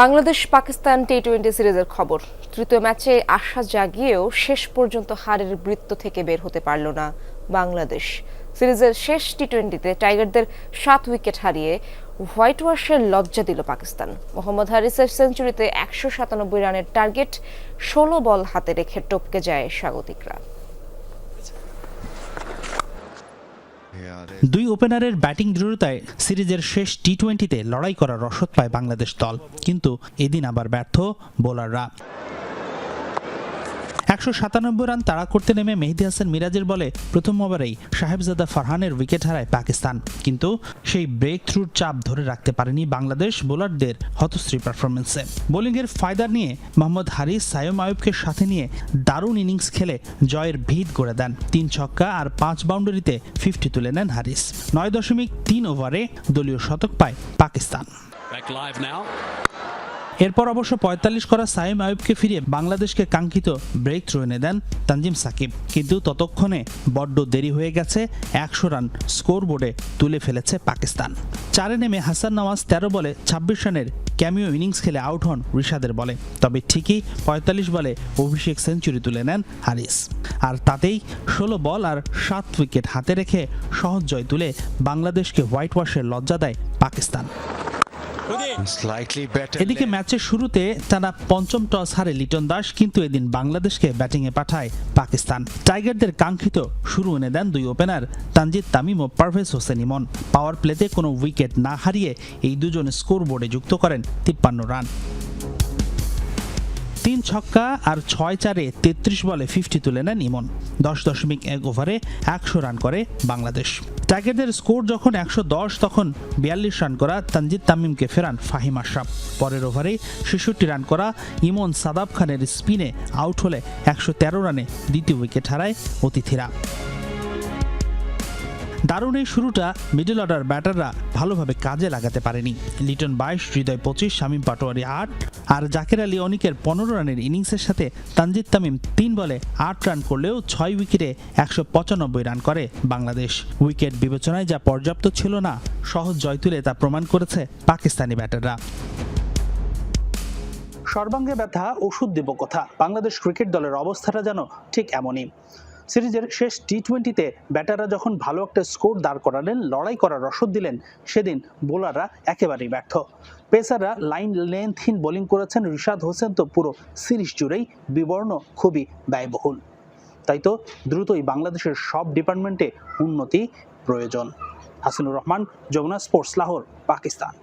Bangladesh Pakistan T twenty সিরিজের খবর। তৃতীয় ম্যাচে আশা জাগিয়েও শেষ পর্যন্ত হারের বৃত্ত থেকে বের হতে পারল না বাংলাদেশ। সিরিজের শেষ টি টোয়েন্টিতে টাইগারদের সাত উইকেট হারিয়ে হোয়াইট ওয়াশের লজ্জা দিল পাকিস্তান। মোহাম্মদ হারিসের সেঞ্চুরিতে একশো সাতানব্বই রানের টার্গেট, ষোলো বল হাতে রেখে টপকে যায় স্বাগতিকরা। দুই ওপেনারের ব্যাটিং দৃঢ়তায় সিরিজের শেষ টি টোয়েন্টিতে লড়াই করার রসদ পায় বাংলাদেশ দল। কিন্তু এদিন আবার ব্যর্থ বোলাররা। একশো সাতানব্বই রান তাড়া করতে নেমে মেহেদি হাসান মিরাজের বলে প্রথম ওভারেই সাহেবজাদা ফারহানের উইকেট হারায় পাকিস্তান। কিন্তু সেই ব্রেক থ্রুর চাপ ধরে রাখতে পারেনি বাংলাদেশ বোলারদের হতশ্রী পারফরমেন্সে বোলিংয়ের ফায়দা নিয়ে মোহাম্মদ হারিস, সায়ম আয়ুবকে সাথে নিয়ে দারুণ ইনিংস খেলে জয়ের ভিত গড়ে দেন। তিন ছক্কা আর পাঁচ বাউন্ডারিতে ফিফটি তুলে নেন হারিস। নয় দশমিক তিন ওভারে দলীয় শতক পায় পাকিস্তান. এরপর অবশ্য পঁয়তাল্লিশ করা সাইম আয়ুবকে ফিরিয়ে বাংলাদেশকে কাঙ্ক্ষিত ব্রেক থ্রু এনে দেন তানজিম সাকিব। কিন্তু ততক্ষণে বড্ড দেরি হয়ে গেছে, একশো রান স্কোর বোর্ডে তুলে ফেলেছে পাকিস্তান। চারে নেমে হাসান নওয়াজ তেরো বলে, ছাব্বিশ রানের ক্যামিও ইনিংস খেলে আউট হন ঋষাদের বলে। তবে ঠিকই পঁয়তাল্লিশ বলে অভিষেক সেঞ্চুরি তুলে নেন হারিস। আর তাতেই ষোলো বল আর সাত উইকেট হাতে রেখে সহজ জয় তুলে বাংলাদেশকে হোয়াইট ওয়াশের লজ্জা দেয় পাকিস্তান. এদিকে ম্যাচের শুরুতে তারা পঞ্চম টস হারে লিটন দাস কিন্তু এদিন বাংলাদেশকে ব্যাটিংয়ে পাঠায় পাকিস্তান। টাইগারদের কাঙ্ক্ষিত শুরু এনে দেন দুই ওপেনার তানজিদ তামিম ও পারভেজ হোসেন ইমন। পাওয়ার প্লেতে কোনো উইকেট না হারিয়ে এই দুজন স্কোর বোর্ডে যুক্ত করেন তিপ্পান্ন রান। তিন ছক্কা আর ছয় চারে তেত্রিশ বলে ফিফটি তুলে নেন ইমন। দশ দশমিক এক ওভারে একশো রান করে বাংলাদেশ। টাইগারদের স্কোর যখন একশো দশ, তখন বিয়াল্লিশ রান করা তানজিদ তামিমকে ফেরান ফাহিম আশরাফ। পরের ওভারে ছেষট্টি রান করা ইমন সাদাব খানের স্পিনে আউট হলে একশো তেরো রানে দ্বিতীয় উইকেট হারায় অতিথিরা। দারুণ এই শুরুটা মিডল অর্ডার ব্যাটাররা ভালোভাবে কাজে লাগাতে পারেনি। লিটন বাইশ, হৃদয় পঁচিশ, শামীম পাটোয়ারি আট, আর জাকের আলী অনিকের পনেরো রানের ইনিংসের সাথে তানজিদ তামিম তিন বলে আট রান করলেও ছয় উইকেটে একশো পঁচানব্বই রান করে বাংলাদেশ। উইকেট বিবেচনায় যা পর্যাপ্ত ছিল না, সহজ জয় তুলে তা প্রমাণ করেছে পাকিস্তানি ব্যাটাররা। সর্বাঙ্গে ব্যথা, ওষুধ দেব কথা? বাংলাদেশ ক্রিকেট দলের অবস্থাটা যেন ঠিক এমনই। সিরিজের শেষ টি টোয়েন্টিতে ব্যাটাররা যখন ভালো একটা স্কোর দাঁড় করালেন, লড়াই করার রসদ দিলেন, সেদিন বোলাররা একেবারেই ব্যর্থ। পেসাররা লাইন লেন্থহীন বোলিং করেছেন, রিশাদ হোসেন তো পুরো সিরিজ জুড়েই বিবর্ণ, খুবই ব্যয়বহুল। তাই তো দ্রুতই বাংলাদেশের সব ডিপার্টমেন্টে উন্নতি প্রয়োজন। হাসিনুর রহমান, যমুনা স্পোর্টস, লাহোর, পাকিস্তান।